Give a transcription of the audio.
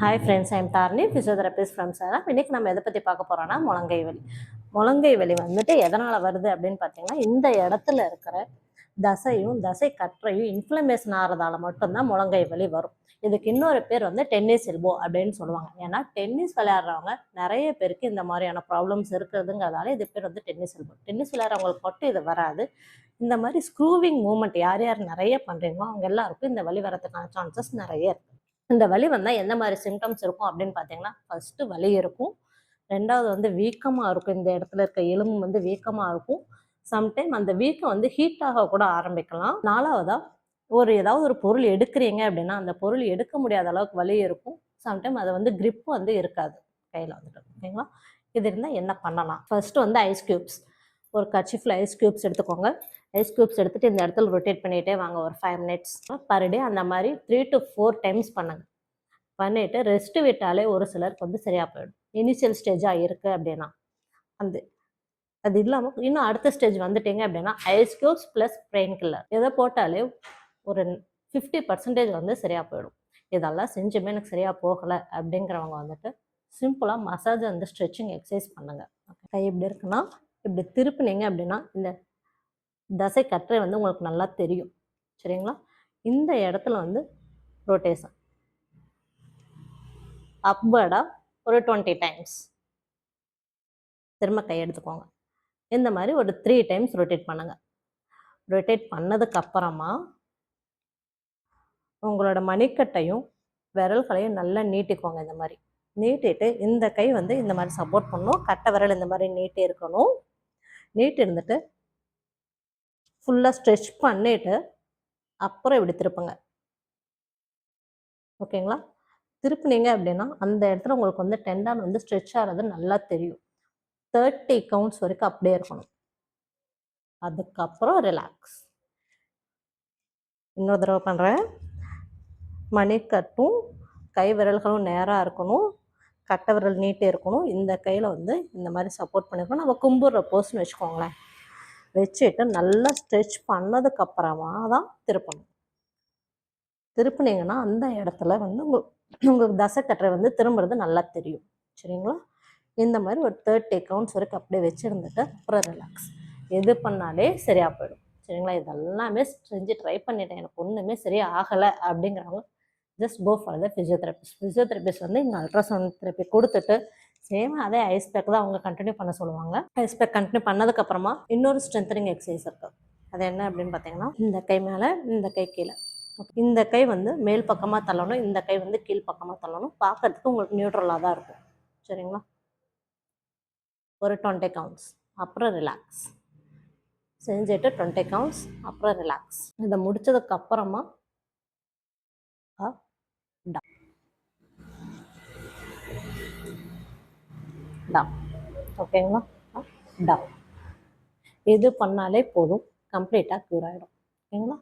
Hi friends I'm Dharani physiotherapist from sir இன்னைக்கு நம்ம எதை பற்றி பார்க்க போகிறோன்னா முழங்கை வலி. முழங்கை வலி வந்துட்டு எதனால் வருது அப்படின்னு பார்த்தீங்கன்னா இந்த இடத்துல இருக்கிற தசையும் தசை கற்றையும் இன்ஃப்ளமேஷன் ஆகிறதால மட்டும்தான் முழங்கை வலி வரும். இதுக்கு இன்னொரு பேர் வந்து டென்னிஸ் எல்போ அப்படின்னு சொல்லுவாங்க. ஏன்னா டென்னிஸ் விளையாடுறவங்க நிறைய பேருக்கு இந்த மாதிரியான ப்ராப்ளம்ஸ் இருக்கிறதுங்கிறதால இது பேர் வந்து டென்னிஸ் எல்போ டென்னிஸ் விளையாடுறவங்களுக்கு மட்டும் இது வராது. இந்த மாதிரி ஸ்க்ரூவிங் மூமெண்ட் யார் யார் நிறைய பண்ணுறீங்களோ அவங்க எல்லாருக்கும் இந்த வலி வரதுக்கான சான்சஸ் நிறைய இருக்குது இந்த வலி வந்தால் எந்த மாதிரி சிம்டம்ஸ் இருக்கும் அப்படின்னு பார்த்தீங்கன்னா ஃபர்ஸ்ட் வலி இருக்கும். ரெண்டாவது வந்து வீக்கமாக இருக்கும். இந்த இடத்துல இருக்க எலும்பு வந்து வீக்கமாக இருக்கும். சம்டைம் அந்த வீக்கம் வந்து ஹீட் ஆக கூட ஆரம்பிக்கலாம். நாலாவதா ஒரு ஏதாவது ஒரு பொருள் எடுக்கிறீங்க அப்படின்னா அந்த பொருள் எடுக்க முடியாத அளவுக்கு வலி இருக்கும். சம்டைம் அதை வந்து grip வந்து இருக்காது. கையில் வந்துட்டு ஓகேங்களா? இது இருந்தால் என்ன பண்ணலாம்? ஃபர்ஸ்ட் வந்து ஐஸ் க்யூப்ஸ் ஒரு கர்ச்சிஃபில் ஐஸ் க்யூப்ஸ் எடுத்துக்கோங்க. ஐஸ் க்யூப்ஸ் எடுத்துட்டு இந்த இடத்துல ரொட்டேட் பண்ணிகிட்டே வாங்க. ஒரு ஃபைவ் மினிட்ஸ் பர் டே அந்த மாதிரி த்ரீ டு ஃபோர் டைம்ஸ் பண்ணுங்க. பண்ணிவிட்டு ரெஸ்ட் விட்டாலே ஒரு சிலருக்கு வந்து சரியாக போயிடும். இனிஷியல் ஸ்டேஜாக இருக்குது அப்படின்னா. அந்த அது இல்லாமல் இன்னும் அடுத்த ஸ்டேஜ் வந்துட்டீங்க அப்படின்னா ice cubes plus pain killer எதை போட்டாலே ஒரு ஃபிஃப்டி பர்சன்டேஜ் வந்து சரியாக போயிடும். இதெல்லாம் செஞ்சுமே எனக்கு சரியாக போகலை அப்படிங்கிறவங்க வந்துட்டு சிம்பிளாக மசாஜ் அந்த ஸ்ட்ரெச்சிங் எக்ஸசைஸ் பண்ணுங்க. கை எப்படி இருக்குன்னா இப்படி திருப்பினீங்க அப்படின்னா இந்த தசை கற்றை வந்து உங்களுக்கு நல்லா தெரியும். சரிங்களா? இந்த இடத்துல வந்து ரொட்டேஷன் அப்வர்டாக ஒரு டுவெண்ட்டி டைம்ஸ் திரும்ப கை எடுத்துக்கோங்க. இந்த மாதிரி ஒரு த்ரீ டைம்ஸ் ரொட்டேட் பண்ணுங்க. ரொட்டேட் பண்ணதுக்கப்புறமா உங்களோட மணிக்கட்டையும் விரல்களையும் நல்லா நீட்டிக்கோங்க இந்த மாதிரி. நீட்டிட்டு இந்த கை வந்து இந்த மாதிரி சப்போர்ட் பண்ணணும். கட்டை விரல் இந்த மாதிரி நீட்டி இருக்கணும் நீட்டி இருந்துட்டு ஃபுல்லாக ஸ்ட்ரெச் பண்ணிட்டு அப்புறம் இப்படி திருப்புங்க. ஓகேங்களா? திருப்பினீங்க அப்படின்னா அந்த இடத்துல உங்களுக்கு வந்து டெண்டான் வந்து ஸ்ட்ரெச் ஆகிறது நல்லா தெரியும். தேர்ட்டி கவுண்ட்ஸ் வரைக்கும் அப்படியே இருக்கணும். அதுக்கப்புறம் ரிலாக்ஸ் இன்னொரு தடவை பண்ணுறேன் மணிக்கட்டும் கை விரல்களும் நேராக இருக்கணும். கட்டை விரல் நீட்டே இருக்கணும். இந்த கையில் வந்து இந்த மாதிரி சப்போர்ட் பண்ணிருக்கணும். நம்ம கும்புற போஸ்ன்னு வச்சுக்கோங்களேன். வச்சுட்டு நல்லா ஸ்ட்ரெச் பண்ணதுக்கப்புறமா தான் திருப்பணும். திருப்பினீங்கன்னா அந்த இடத்துல வந்து உங்களுக்கு உங்களுக்கு தசைக்கட்டை வந்து திரும்புறது நல்லா தெரியும். சரிங்களா? இந்த மாதிரி ஒரு தேர்ட்டி கவுண்ட்ஸ் வரைக்கும் அப்படியே வச்சுருந்துட்டு அப்புறம் ரிலாக்ஸ் எது பண்ணாலே சரியாக போயிடும். சரிங்களா? இதெல்லாமே செஞ்சு ட்ரை பண்ணிட்டேன். எனக்கு ஒன்றுமே சரியாக ஆகலை அப்படிங்கிறவங்க just go for the physiotherapist physiotherapist வந்து இங்கே அல்ட்ராசவுண்ட் தெரப்பி கொடுத்துட்டு சேம் அதே ஐஸ் பேக் தான் அவங்க கண்டினியூ பண்ண சொல்லுவாங்க. ஐஸ் பேக் கண்டினியூ பண்ணதுக்கப்புறமா இன்னொரு ஸ்ட்ரென்த்னிங் எக்ஸசைஸ் இருக்குது அது என்ன அப்படின்னு பார்த்தீங்கன்னா இந்த கை மேலே இந்த கை கீழே. இந்த கை வந்து மேல் பக்கமாக தள்ளணும் இந்த கை வந்து கீழ் பக்கமாக தள்ளணும். பார்க்கறதுக்கு உங்களுக்கு நியூட்ரலாக தான் இருக்கும். சரிங்களா? ஒரு டுவெண்ட்டி கவுண்ட்ஸ் அப்புறம் ரிலாக்ஸ் செஞ்சுட்டு டுவெண்ட்டி கவுண்ட்ஸ் அப்புறம் ரிலாக்ஸ் இதை முடித்ததுக்கப்புறமா அப்புறமா ஓகேங்களா டவுன் இது பண்ணாலே போதும். கம்ப்ளீட்டாக க்யூர் ஆகிடும் ஓகேங்களா